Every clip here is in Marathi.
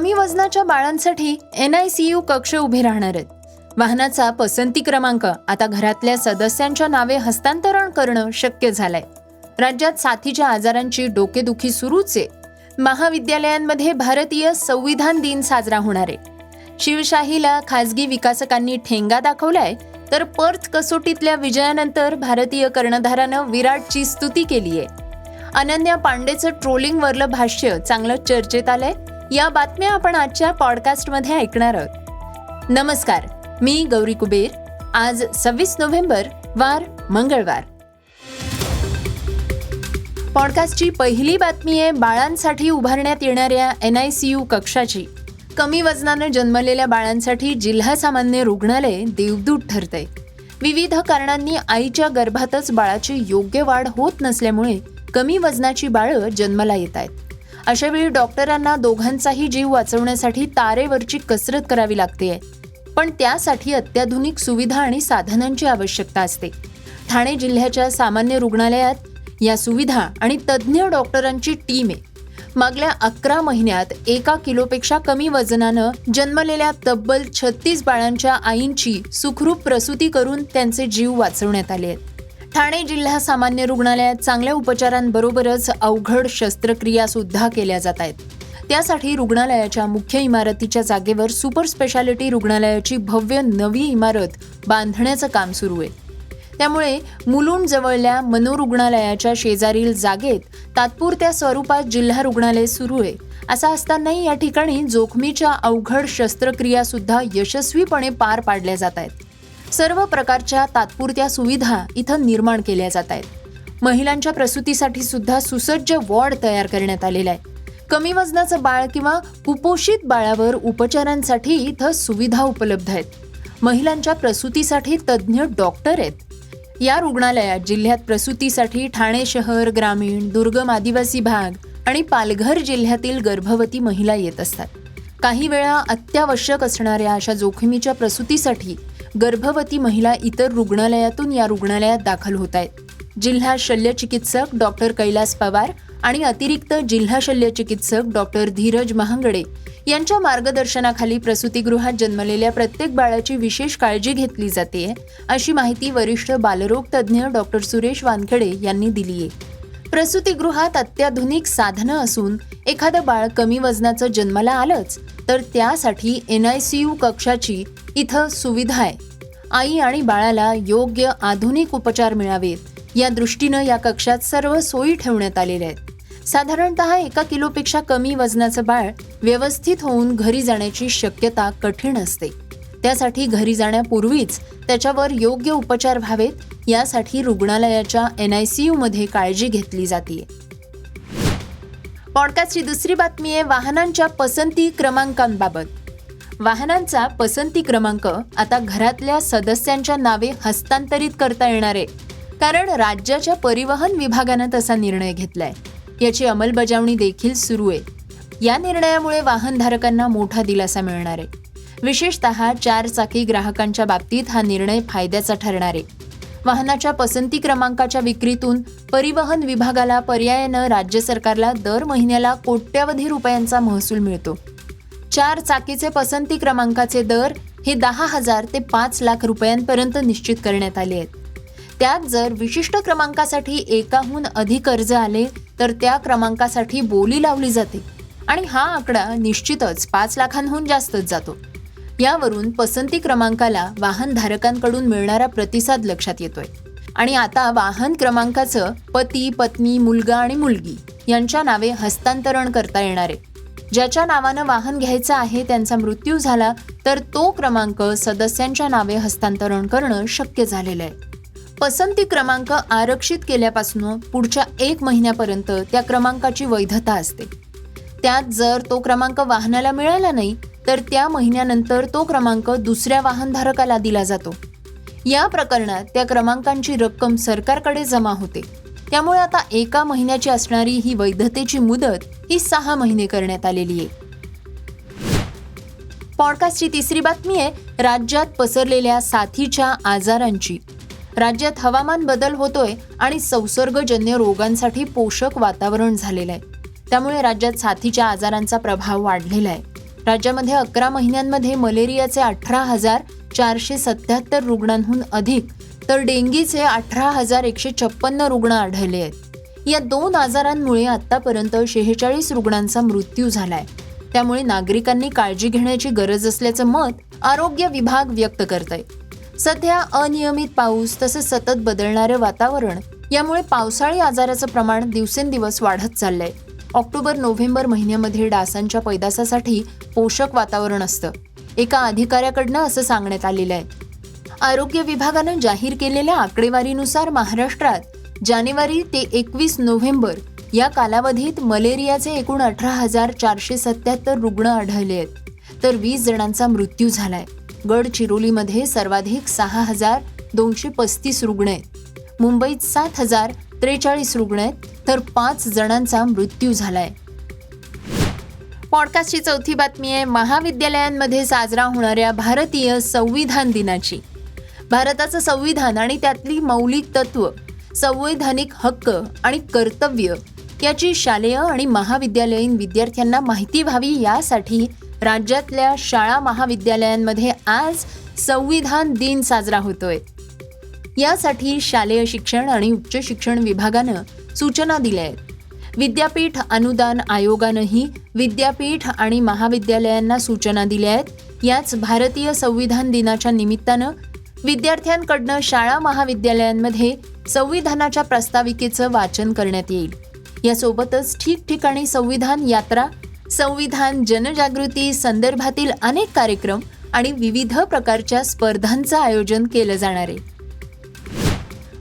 कमी वजनाच्या बाळांसाठी एन आय सी यू कक्ष उभे राहणार आहेत. वाहनाचा पसंती क्रमांक आता घरातल्या सदस्यांच्या नावे हस्तांतरण करणं शक्य झालंय. राज्यात साथीच्या आजारांची डोकेदुखी सुरूच आहे. महाविद्यालयांमध्ये भारतीय संविधान दिन साजरा होणार आहे. शिवशाहीला खासगी विकासकांनी ठेंगा दाखवलाय तर पर्थ कसोटीतल्या विजयानंतर भारतीय कर्णधारानं विराटची स्तुती केली आहे अनन्या पांडेचं ट्रोलिंगवरलं भाष्य चांगलं चर्चेत आलंय. या बातम्या आपण आजच्या पॉडकास्टमध्ये ऐकणार आहोत. नमस्कार मी गौरी कुबेर. आज सव्वीस नोव्हेंबर वार मंगळवार. पॉडकास्टची पहिली बातमी आहे बाळांसाठी उभारण्यात येणाऱ्या एन आय सी यू कक्षाची. कमी वजनानं जन्मलेल्या बाळांसाठी जिल्हा सामान्य रुग्णालय देवदूत ठरतंय. विविध कारणांनी आईच्या गर्भातच बाळाची योग्य वाढ होत नसल्यामुळे कमी वजनाची बाळं जन्माला येत आहेत. अशावेळी डॉक्टरांना दोघांचाही जीव वाचवण्यासाठी तारेवरची कसरत करावी लागते. पण त्यासाठी अत्याधुनिक सुविधा आणि साधनांची आवश्यकता असते. ठाणे जिल्ह्याच्या सामान्य रुग्णालयात या सुविधा आणि तज्ज्ञ डॉक्टरांची टीम आहे मागल्या अकरा महिन्यात एका किलोपेक्षा कमी वजनानं जन्मलेल्या तब्बल छत्तीस बाळांच्या आईंची सुखरूप प्रसूती करून त्यांचे जीव वाचवण्यात आले आहेत. ठाणे जिल्हा सामान्य रुग्णालयात चांगल्या उपचारांबरोबरच अवघड शस्त्रक्रिया सुद्धा केल्या जात आहेत. त्यासाठी रुग्णालयाच्या मुख्य इमारतीच्या जागेवर सुपर स्पेशालिटी रुग्णालयाची भव्य नवी इमारत बांधण्याचं काम सुरू आहे. त्यामुळे मुलुंड जवळल्या मनोरुग्णालयाच्या शेजारील जागेत तात्पुरत्या स्वरूपात जिल्हा रुग्णालय सुरू आहे. असं असतानाही या ठिकाणी जोखमीच्या अवघड शस्त्रक्रिया सुद्धा यशस्वीपणे पार पाडल्या जात आहेत. सर्व प्रकारच्या तात्पुरत्या सुविधा इथं निर्माण केल्या जात आहेत. महिलांच्या प्रसूतीसाठी सुद्धा सुसज्ज वॉर्ड तयार करण्यात आलेला आहे. कमी वजनाचं बाळ किंवा कुपोषित बाळावर उपचारांसाठी इथं सुविधा उपलब्ध आहेत. महिलांच्या प्रसूतीसाठी तज्ज्ञ डॉक्टर आहेत. या रुग्णालयात जिल्ह्यात प्रसूतीसाठी ठाणे शहर ग्रामीण दुर्गम आदिवासी भाग आणि पालघर जिल्ह्यातील गर्भवती महिला येत असतात. काही वेळा अत्यावश्यक असणाऱ्या अशा जोखमीच्या प्रसूतीसाठी गर्भवती महिला इतर रुग्णालयातून या रुग्णालयात दाखल होत आहेत. जिल्हा शल्यचिकित्सक डॉक्टर कैलास पवार आणि अतिरिक्त जिल्हा शल्यचिकित्सक डॉक्टर धीरज महांगडे यांच्या मार्गदर्शनाखाली प्रसूतीगृहात जन्मलेल्या प्रत्येक बाळाची विशेष काळजी घेतली जाते अशी माहिती वरिष्ठ बालरोग तज्ज्ञ डॉक्टर सुरेश वानखेडे यांनी दिली आहे. प्रसूतीगृहात अत्याधुनिक साधनं असून एखादं बाळ कमी वजनाचं जन्माला आलंच तर त्यासाठी एन आय सी यू कक्षाची इथं सुविधा आहे. आई आणि बाळाला योग्य आधुनिक उपचार मिळावेत. या दृष्टीनं या कक्षात सर्व सोयी ठेवण्यात आलेल्या आहेत. साधारणतः एका किलोपेक्षा कमी वजनाचं बाळ व्यवस्थित होऊन घरी जाण्याची शक्यता कठीण असते. त्यासाठी घरी जाण्यापूर्वीच त्याच्यावर योग्य उपचार व्हावेत यासाठी रुग्णालयाच्या एन आय सी मध्ये काळजी घेतली जाते पॉडकास्टची दुसरी बातमी आहे वाहनांच्या पसंती क्रमांकांबाबत. वाहनांचा पसंती क्रमांक आता घरातल्या सदस्यांच्या नावे हस्तांतरित करता येणार आहे. कारण राज्याच्या परिवहन विभागानं तसा निर्णय घेतलाय. याची अंमलबजावणी देखील सुरू आहे. या निर्णयामुळे वाहनधारकांना मोठा दिलासा मिळणार आहे. विशेषतः चार चाकी ग्राहकांच्या बाबतीत हा निर्णय फायद्याचा ठरणार आहे. वाहनाच्या पसंती क्रमांकाच्या विक्रीतून परिवहन विभागाला पर्यायानं राज्य सरकारला दर महिन्याला कोट्यवधी रुपयांचा महसूल मिळतो. चार चाकीचे पसंती क्रमांकाचे दर हे दहा हजार ते पाच लाख रुपयांपर्यंत निश्चित करण्यात आले आहेत. त्यात जर विशिष्ट क्रमांकासाठी एकाहून अधिक अर्ज आले तर त्या क्रमांकासाठी बोली लावली जाते आणि हा आकडा निश्चितच पाच लाखांहून जास्तच जातो. यावरून पसंती क्रमांकाला वाहन धारकांकडून मिळणारा प्रतिसाद लक्षात येतोय. आणि आता वाहन क्रमांकाचं पती पत्नी मुलगा आणि मुलगी यांच्या नावे हस्तांतरण करता येणार आहे. ज्याच्या नावानं वाहन घ्यायचं आहे त्यांचा मृत्यू झाला तर तो क्रमांक सदस्यांच्या नावे हस्तांतरण करणं शक्य झालेलं आहे. पसंती क्रमांक आरक्षित केल्यापासून पुढच्या एक महिन्यापर्यंत त्या क्रमांकाची वैधता असते. त्यात जर तो क्रमांक वाहनाला मिळाला नाही तर त्या महिन्यानंतर तो क्रमांक दुसऱ्या वाहनधारकाला दिला जातो. या प्रकरणात त्या क्रमांकांची रक्कम सरकारकडे जमा होते. त्यामुळे आता एका महिन्याची असणारी ही वैधतेची मुदत ही सहा महिने करण्यात आलेली आहे. पॉडकास्टची तिसरी बातमी आहे राज्यात पसरलेल्या साथीच्या आजारांची. राज्यात हवामान बदल होतोय आणि संसर्गजन्य रोगांसाठी पोषक वातावरण झालेलं आहे. त्यामुळे राज्यात साथीच्या आजारांचा प्रभाव वाढलेला आहे. राज्यामध्ये अकरा महिन्यांमध्ये मलेरियाचे अठरा हजार चारशे सत्याहत्तर रुग्णांहून अधिक तर डेंगीचे अठरा हजार एकशे छप्पन्न रुग्ण आढळले आहेत. या दोन आजारांमुळे आतापर्यंत शेहेचाळीस रुग्णांचा मृत्यू झालाय. त्यामुळे नागरिकांनी काळजी घेण्याची गरज असल्याचं मत आरोग्य विभाग व्यक्त करत आहे सध्या अनियमित पाऊस तसेच सतत बदलणारं वातावरण यामुळे पावसाळी आजाराचं प्रमाण दिवसेंदिवस वाढत चाललंय. ऑक्टोबर नोव्हेंबर महिन्यामध्ये डासांच्या पैदासासाठी पोषक वातावरण असतं. एका अधिकाऱ्याकडनं असं सांगण्यात आलेलं आहे. आरोग्य विभागानं जाहीर केलेल्या आकडेवारीनुसार महाराष्ट्रात जानेवारी ते एकवीस नोव्हेंबर या कालावधीत मलेरियाचे एकूण अठरा हजार चारशे सत्याहत्तर रुग्ण आढळले आहेत. तर वीस जणांचा मृत्यू झालाय. गडचिरोलीमध्ये सर्वाधिक सहा हजार दोनशे पस्तीस रुग्ण आहेत. मुंबईत सात हजार त्रेचाळीस रुग्ण आहेत तर पाच जणांचा मृत्यू झालाय. पॉडकास्टची चौथी बातमी आहे महाविद्यालयांमध्ये साजरा होणाऱ्या भारतीय संविधान दिनाची. भारताचं संविधान आणि त्यातली मौलिक तत्व संवैधानिक हक्क आणि कर्तव्य याची शालेय आणि महाविद्यालयीन विद्यार्थ्यांना माहिती व्हावी यासाठी राज्यातल्या शाळा महाविद्यालयांमध्ये आज संविधान दिन साजरा होतोय. यासाठी शालेय शिक्षण आणि उच्च शिक्षण विभागानं सूचना दिल्या आहेत. विद्यापीठ अनुदान आयोगानंही विद्यापीठ आणि महाविद्यालयांना सूचना दिल्या आहेत. याच भारतीय संविधान दिनाच्या निमित्तानं विद्यार्थ्यांकडनं शाळा महाविद्यालयांमध्ये संविधानाच्या प्रस्ताविकेचं वाचन करण्यात येईल. यासोबतच ठिकठिकाणी संविधान यात्रा संविधान जनजागृती संदर्भातील अनेक कार्यक्रम आणि विविध प्रकारच्या स्पर्धांचं आयोजन केलं जाणार आहे.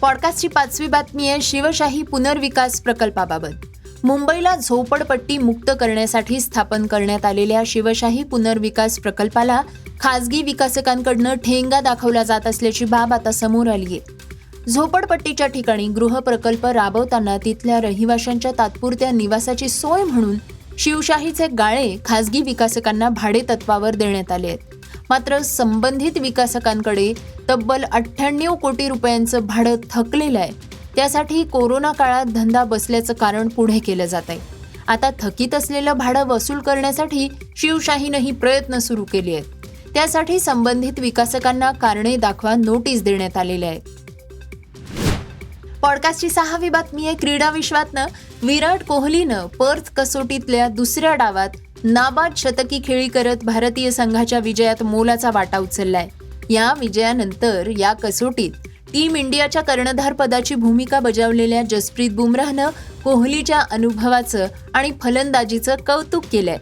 पॉडकास्टची पाचवी बातमी आहे शिवशाही पुनर्विकास प्रकल्पाबाबत. मुंबईला झोपडपट्टी मुक्त करण्यासाठी स्थापन करण्यात आलेल्या शिवशाही पुनर्विकास प्रकल्पाला खासगी विकासकांकडनं ठेंगा दाखवला जात असल्याची बाब आता समोर आली आहे. झोपडपट्टीच्या ठिकाणी गृहप्रकल्प राबवताना तिथल्या रहिवाशांच्या तात्पुरत्या निवासाची सोय म्हणून शिवशाहीचे गाळे खासगी विकासकांना भाडे तत्वावर देण्यात आले आहेत. मात्र संबंधित विकासकांकडे तब्बल अठ्ठ्याण्णव कोटी रुपयांचं भाडं थकलेलं आहे. त्यासाठी कोरोना काळात धंदा बसल्याचं कारण पुढे केलं जात आहे. आता थकीत असलेलं भाडं वसूल करण्यासाठी शिवशाहीनंही प्रयत्न सुरू केले आहेत. त्यासाठी संबंधित विकासकांना कारणे दाखवा नोटीस देण्यात आलेल्या आहेत पॉडकास्टची सहावी बातमी आहे क्रीडा विश्वातनं. विराट कोहलीनं पर्थ कसोटीतल्या दुसऱ्या डावात नाबाद शतकी खेळी करत भारतीय संघाच्या विजयात मोलाचा वाटा उचललाय. या विजयानंतर या कसोटीत टीम इंडियाच्या कर्णधार पदाची भूमिका बजावलेल्या जसप्रीत बुमराहनं कोहलीच्या अनुभवाचं आणि फलंदाजीचं कौतुक केलंय.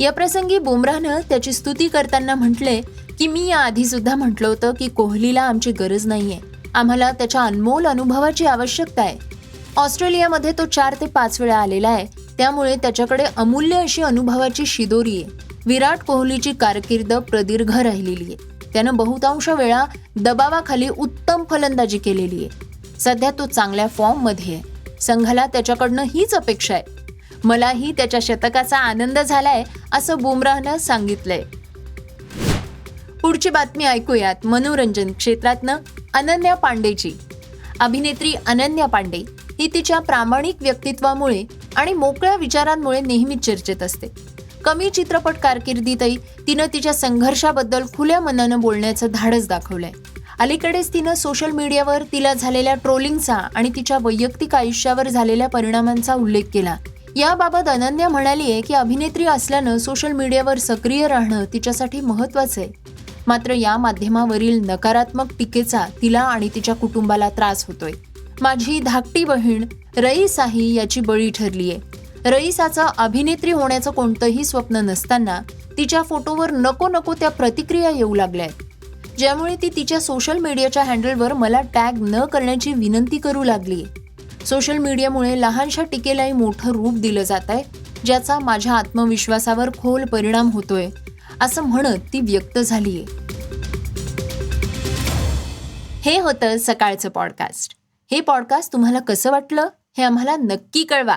या प्रसंगी बुमराहनं त्याची स्तुती करताना म्हटले की मी याआधी सुद्धा म्हटलं होतं की कोहलीला आमची गरज नाहीये. आम्हाला त्याच्या अनमोल अनुभवाची आवश्यकता आहे. ऑस्ट्रेलियामध्ये तो चार ते पाच वेळा आलेला आहे. त्यामुळे त्याच्याकडे अमूल्य अशी अनुभवाची शिदोरी आहे. विराट कोहलीची कारकीर्द प्रदीर्घ राहिलेली आहे. त्यानं बहुतांश वेळा दबावाखाली उत्तम फलंदाजी केलेली आहे. सध्या तो चांगल्या फॉर्ममध्ये आहे. संघाला त्याच्याकडनं हीच अपेक्षा आहे. मलाही त्याच्या शतकाचा आनंद झालाय असं बुमराहनं सांगितलंय. पुढची बातमी ऐकूयात मनोरंजन क्षेत्रातनं अनन्या पांडेची अभिनेत्री अनन्या पांडे ही तिच्या प्रामाणिक व्यक्तित्वामुळे आणि मोकळ्या विचारांमुळे नेहमीच चर्चेत असते. कमी चित्रपट कारकिर्दीतही तिनं तिच्या संघर्षाबद्दल खुल्या मनानं बोलण्याचं धाडस दाखवलंय. अलीकडेच तिनं सोशल मीडियावर तिला झालेल्या ट्रोलिंगचा आणि तिच्या वैयक्तिक आयुष्यावर झालेल्या परिणामांचा उल्लेख केला. याबाबत अनन्या म्हणाली आहे की अभिनेत्री असल्यानं सोशल मीडियावर सक्रिय राहणं तिच्यासाठी महत्वाचं आहे मात्र या माध्यमावरील नकारात्मक टीकेचा तिला आणि तिच्या कुटुंबाला त्रास होतोय. माझी धाकटी बहीण रईसाही याची बळी ठरली आहे रईसाचं अभिनेत्री होण्याचं कोणतंही स्वप्न नसताना तिच्या फोटोवर नको नको त्या प्रतिक्रिया येऊ लागल्या आहेत ज्यामुळे ती तिच्या सोशल मीडियाच्या हँडलवर मला टॅग न करण्याची विनंती करू लागली. सोशल मीडियामुळे लहानशा टीकेलाही मोठं रूप दिलं जात आहे ज्याचा माझ्या आत्मविश्वासावर खोल परिणाम होतोय असं म्हणत ती व्यक्त झालीये. हे होतं सकाळचं पॉडकास्ट. हे पॉडकास्ट तुम्हाला कसं वाटलं हे आम्हाला नक्की कळवा.